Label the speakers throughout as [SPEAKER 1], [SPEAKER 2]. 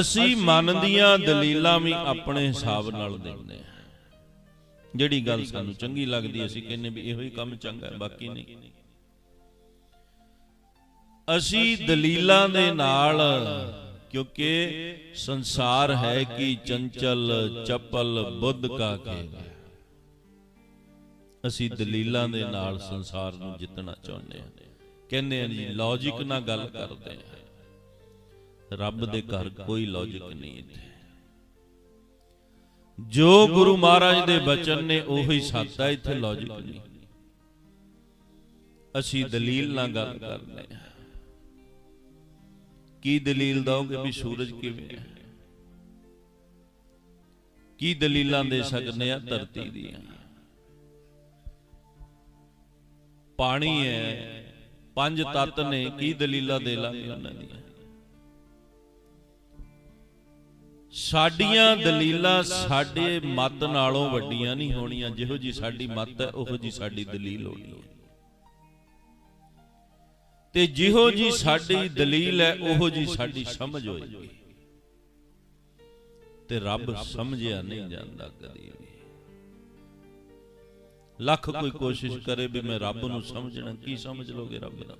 [SPEAKER 1] ਅਸੀਂ ਮਨ ਦੀਆਂ ਦਲੀਲਾਂ ਵੀ ਆਪਣੇ ਹਿਸਾਬ ਨਾਲ ਦਿੰਦੇ ਹਾਂ। ਜਿਹੜੀ ਗੱਲ ਸਾਨੂੰ ਚੰਗੀ ਲੱਗਦੀ ਅਸੀਂ ਕਹਿੰਨੇ ਵੀ ਇਹੋ ਹੀ ਕੰਮ ਚੰਗਾ ਹੈ ਬਾਕੀ ਨਹੀਂ। ਅਸੀਂ ਦਲੀਲਾਂ ਦੇ ਨਾਲ ਕਿਉਂਕਿ ਸੰਸਾਰ ਹੈ ਕਿ ਚੰਚਲ ਚਪਲ ਬੁੱਧ ਕਾ ਕਹੇਗਾ ਅਸੀਂ ਦਲੀਲਾਂ ਦੇ ਨਾਲ ਸੰਸਾਰ ਨੂੰ ਜਿੱਤਣਾ ਚਾਹੁੰਦੇ ਹਾਂ। ਕਹਿੰਦੇ ਹਾਂ ਜੀ ਲੌਜੀਕ ਨਾਲ ਗੱਲ ਕਰਦੇ ਹਾਂ। ਰੱਬ ਦੇ ਘਰ ਕੋਈ ਲੌਜੀਕ ਨਹੀਂ ਇੱਥੇ। ਜੋ ਗੁਰੂ ਮਹਾਰਾਜ ਦੇ ਬਚਨ ਨੇ ਉਹੀ ਸੱਚ ਹੈ ਇੱਥੇ ਲੌਜੀਕ ਨਹੀਂ। ਅਸੀਂ ਦਲੀਲ ਨਾਲ ਗੱਲ ਕਰਦੇ ਹਾਂ। ਕੀ ਦਲੀਲ ਦੋਗੇ ਵੀ ਸੂਰਜ ਕਿਵੇਂ ਹੈ? ਕੀ ਦਲੀਲਾਂ ਦੇ ਸਕਦੇ ਆ ਧਰਤੀ ਦੀਆਂ? ਪਾਣੀ ਹੈ। ਪੰਜ ਤੱਤ ਨੇ। ਕੀ ਦਲੀਲਾਂ ਦੇ ਲਾਂਗੇ ਉਹਨਾਂ ਦੀਆਂ? ਸਾਡੀਆਂ ਦਲੀਲਾਂ ਸਾਡੇ ਮਤ ਨਾਲੋਂ ਵੱਡੀਆਂ ਨਹੀਂ ਹੋਣੀਆਂ ਜਿਹੋ ਜੀ ਸਾਡੀ ਮਤ ਹੈ ਉਹੋ ਜੀ ਸਾਡੀ ਦਲੀਲ ਹੋਣੀ ਹੈ। ਤੇ ਜਿਹੋ ਜੀ ਸਾਡੀ ਦਲੀਲ ਹੈ ਉਹੋ ਜੀ ਸਾਡੀ ਸਮਝ ਹੋਏਗੀ। ਤੇ ਰੱਬ ਸਮਝਿਆ ਨਹੀਂ ਜਾਂਦਾ ਕਦੀ ਵੀ। ਲੱਖ ਕੋਈ ਕੋਸ਼ਿਸ਼ ਕਰੇ ਵੀ ਮੈਂ ਰੱਬ ਨੂੰ ਸਮਝਣਾ ਕੀ ਸਮਝ ਲੋਗੇ ਰੱਬ ਦਾ?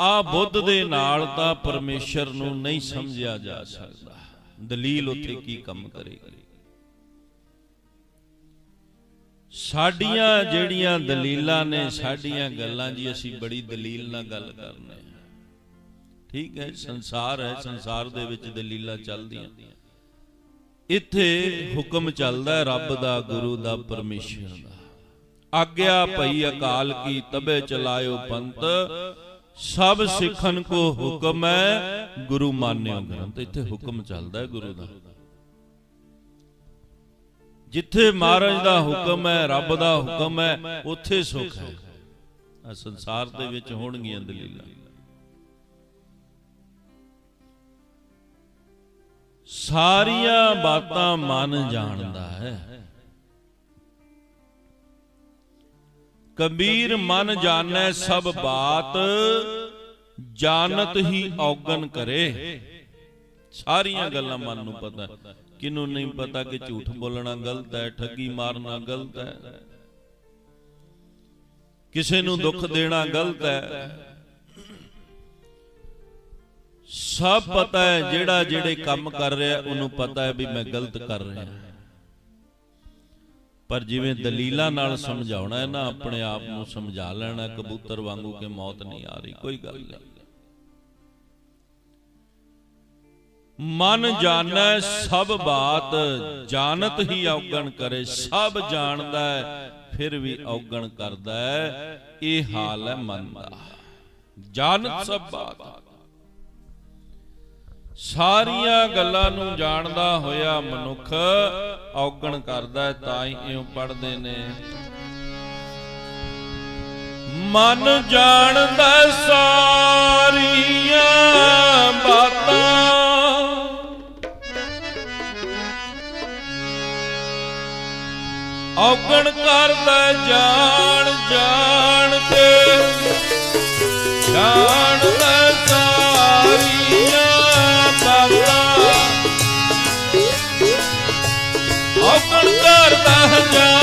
[SPEAKER 1] ਆ ਬੁੱਧ ਦੇ ਨਾਲ ਤਾਂ ਪਰਮੇਸ਼ਰ ਨੂੰ ਨਹੀਂ ਸਮਝਿਆ ਜਾ ਸਕਦਾ। ਦਲੀਲ ਉੱਥੇ ਕੀ ਕੰਮ ਕਰੇਗੀ ਸਾਡੀਆਂ ਜਿਹੜੀਆਂ ਦਲੀਲਾਂ ਨੇ ਸਾਡੀਆਂ ਗੱਲਾਂ ਜੀ ਅਸੀਂ ਬੜੀ ਦਲੀਲ ਨਾਲ ਗੱਲ ਕਰਨੇ ਠੀਕ ਹੈ ਸੰਸਾਰ ਹੈ ਸੰਸਾਰ ਦੇ ਵਿੱਚ ਦਲੀਲਾਂ ਚੱਲਦੀਆਂ। ਇੱਥੇ ਹੁਕਮ ਚੱਲਦਾ ਹੈ ਰੱਬ ਦਾ ਗੁਰੂ ਦਾ ਪਰਮੇਸ਼ਰ ਦਾ। ਆਗਿਆ ਭਈ ਅਕਾਲ ਕੀ ਤਬੇ ਚਲਾਇਓ ਪੰਤ ਸਭ ਸਿੱਖਨ ਕੋ ਹੁਕਮ ਹੈ ਗੁਰੂ ਮਾਨਿਓ ਗ੍ਰੰਥ। ਇੱਥੇ ਹੁਕਮ ਚੱਲਦਾ ਹੈ ਗੁਰੂ ਦਾ। ਜਿੱਥੇ ਮਹਾਰਾਜ ਦਾ ਹੁਕਮ ਹੈ ਰੱਬ ਦਾ ਹੁਕਮ ਹੈ ਉੱਥੇ ਸੁਖ ਹੈ। ਆ ਸੰਸਾਰ ਦੇ ਵਿੱਚ ਹੋਣਗੀਆਂ ਦਲੀਲਾਂ। ਸਾਰੀਆਂ ਬਾਤਾਂ ਮਨ ਜਾਣਦਾ ਹੈ। ਕਬੀਰ ਮਨ ਜਾਣੈ ਸਭ ਬਾਤ ਜਾਣਤ ਹੀ ਔਗਣ ਕਰੇ। ਸਾਰੀਆਂ ਗੱਲਾਂ ਮਨ ਨੂੰ ਪਤਾ। ਹੈ। ਕਿਹਨੂੰ ਨਹੀਂ ਪਤਾ ਕਿ ਝੂਠ ਬੋਲਣਾ ਗਲਤ ਹੈ ਠੱਗੀ ਮਾਰਨਾ ਗਲਤ ਹੈ। ਕਿਸੇ ਨੂੰ ਦੁੱਖ ਦੇਣਾ ਗਲਤ ਹੈ। ਸਭ ਪਤਾ ਹੈ ਜਿਹੜਾ ਜਿਹੜੇ ਕੰਮ ਕਰ ਰਿਹਾ ਉਹਨੂੰ ਪਤਾ ਹੈ ਵੀ ਮੈਂ ਗਲਤ ਕਰ ਰਿਹਾ। ਪਰ ਜਿਵੇਂ ਦਲੀਲਾਂ ਨਾਲ ਸਮਝਾਉਣਾ ਹੈ ਨਾ ਆਪਣੇ ਆਪ ਨੂੰ ਸਮਝਾ ਲੈਣਾ ਕਬੂਤਰ ਵਾਂਗੂ ਕਿ ਮੌਤ ਨਹੀਂ ਆ ਰਹੀ ਕੋਈ ਗੱਲ ਨਹੀਂ। ਮਨ ਜਾਣੈ ਸਭ ਬਾਤ ਜਾਣਤ ਹੀ ਔਗਣ ਕਰੇ ਸਭ ਜਾਣਦਾ ਹੈ ਫਿਰ ਵੀ ਔਗਣ ਕਰਦਾ ਹੈ ਇਹ ਹਾਲ ਹੈ ਮਨ ਦਾ। ਜਾਣਤ ਸਭ ਬਾਤ। ਸਾਰੀਆਂ ਗੱਲਾਂ ਨੂੰ ਜਾਣਦਾ ਹੋਇਆ ਮਨੁੱਖ ਔਗਣ ਕਰਦਾ ਹੈ, ਤਾਂ ਹੀ ਇਉਂ ਪੜਦੇ ਨੇ। ਮਨ ਜਾਣਦਾ ਸਾਰੀਆਂ ਬਾਤਾਂ। ਔਗਣ ਕਰਦਾ ਜਾਣ ਜਾਣ ਕੇ ਜਾਣਦਾ ਕਰਦਾ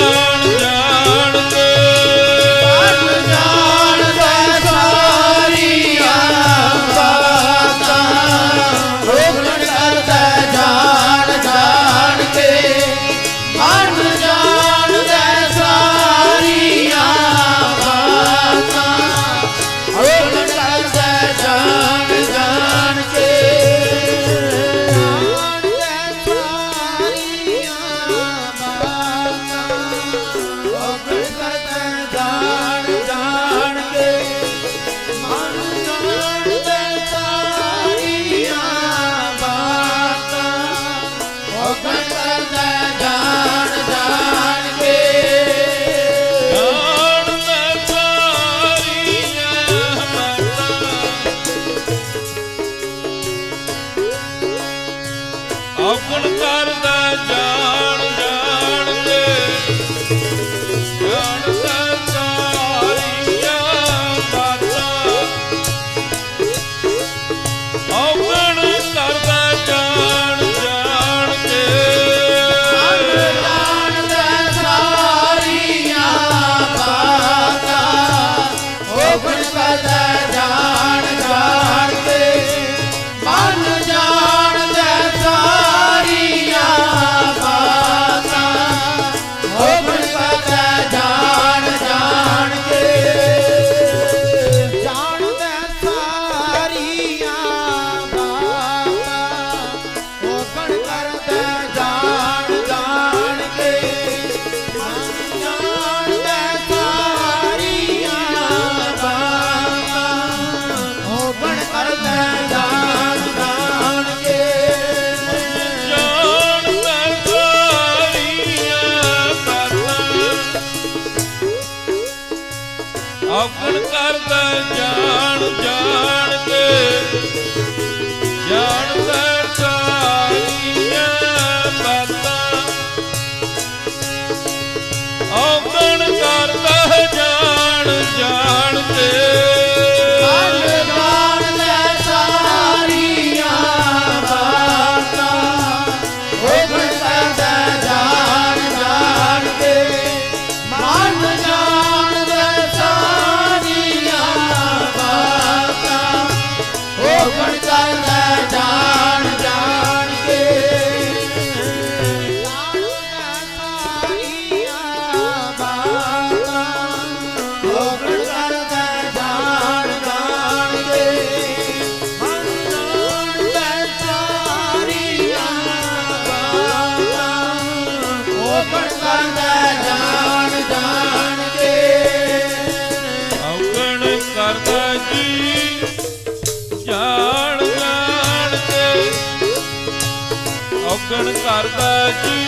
[SPEAKER 1] ਔਗਣ ਕਰਦਾ ਜਾਣ ਜਾਣ ਕੇ guarda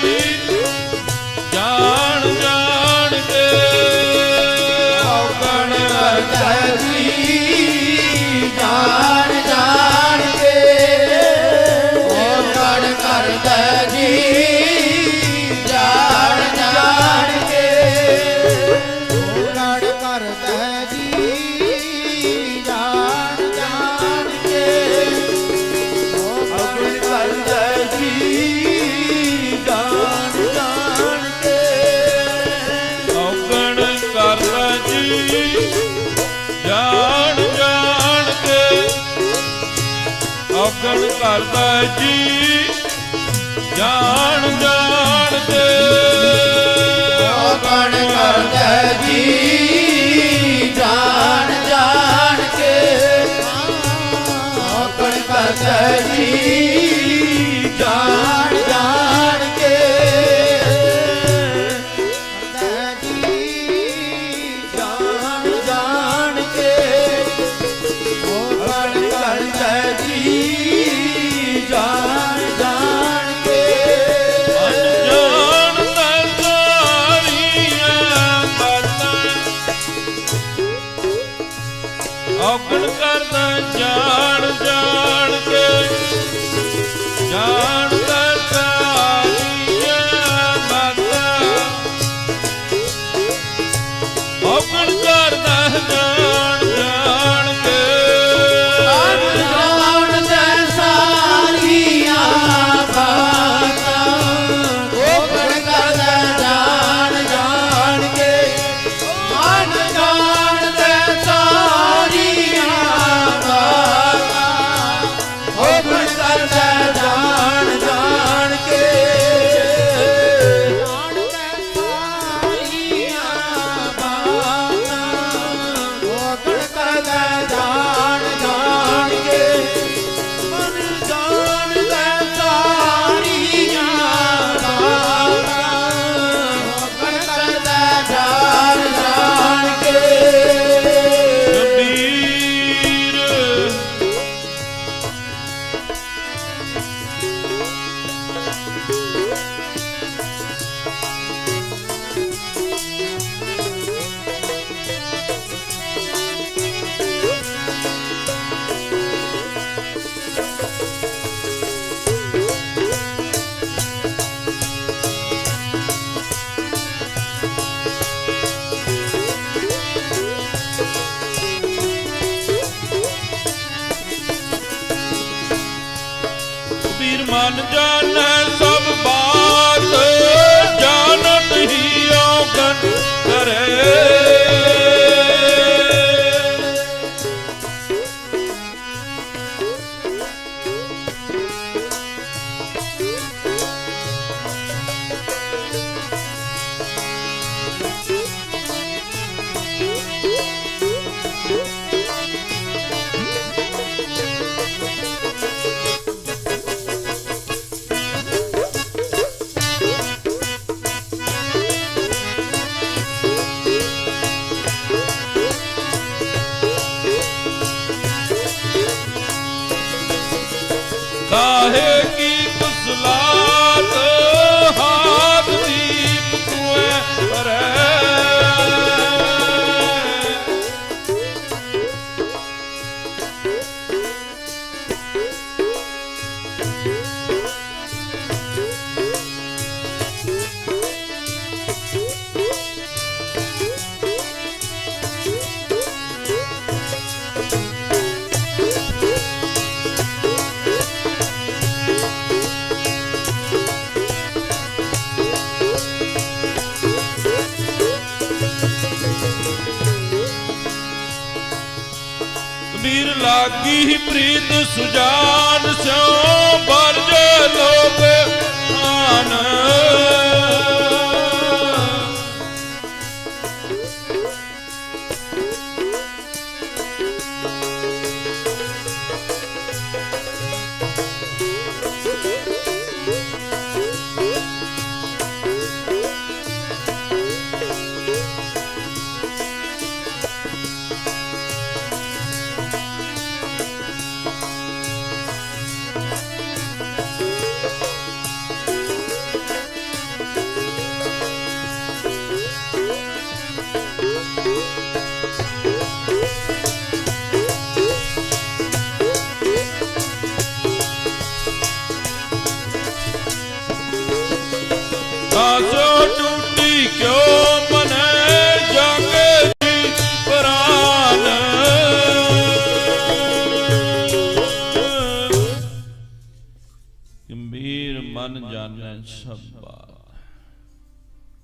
[SPEAKER 1] ਕਰਦਾ
[SPEAKER 2] ਜੀ। ਜਾਣ ਜਾਣ ਦੇ ਕੌਣ ਕਰਦਾ?
[SPEAKER 1] ਮਨ ਜਾਣੈ
[SPEAKER 2] ਸਭ ਬਾਤ ਜਾਣਤ ਹੀ ਔਗਣ ਕਰੇ। Sahib.
[SPEAKER 1] ਲਾਗੀ ਪ੍ਰੀਤ ਸੁਜਾਨ ਸਿਓ ਬਰਜ ਲੋਕ ਆਨ। Johnson.